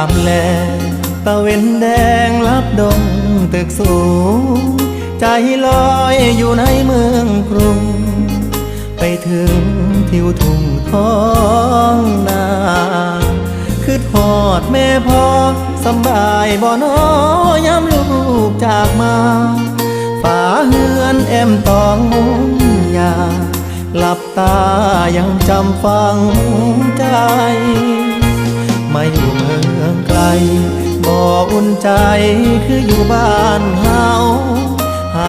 ามแลตะเวนแดงรับดงตึกสูง ใจลอยอยู่ในเมืองกรุง ไปถึงทิวทุ่งทอง คือดแม่พ่อสบายบ่นอยามลูกจากมาฝาเฮือนแอมตองมุงยาหลับตายังจำฟังใจ ไมาอยู่เมืองไกลบ่อุ่นใจคืออยู่บ้านเฮา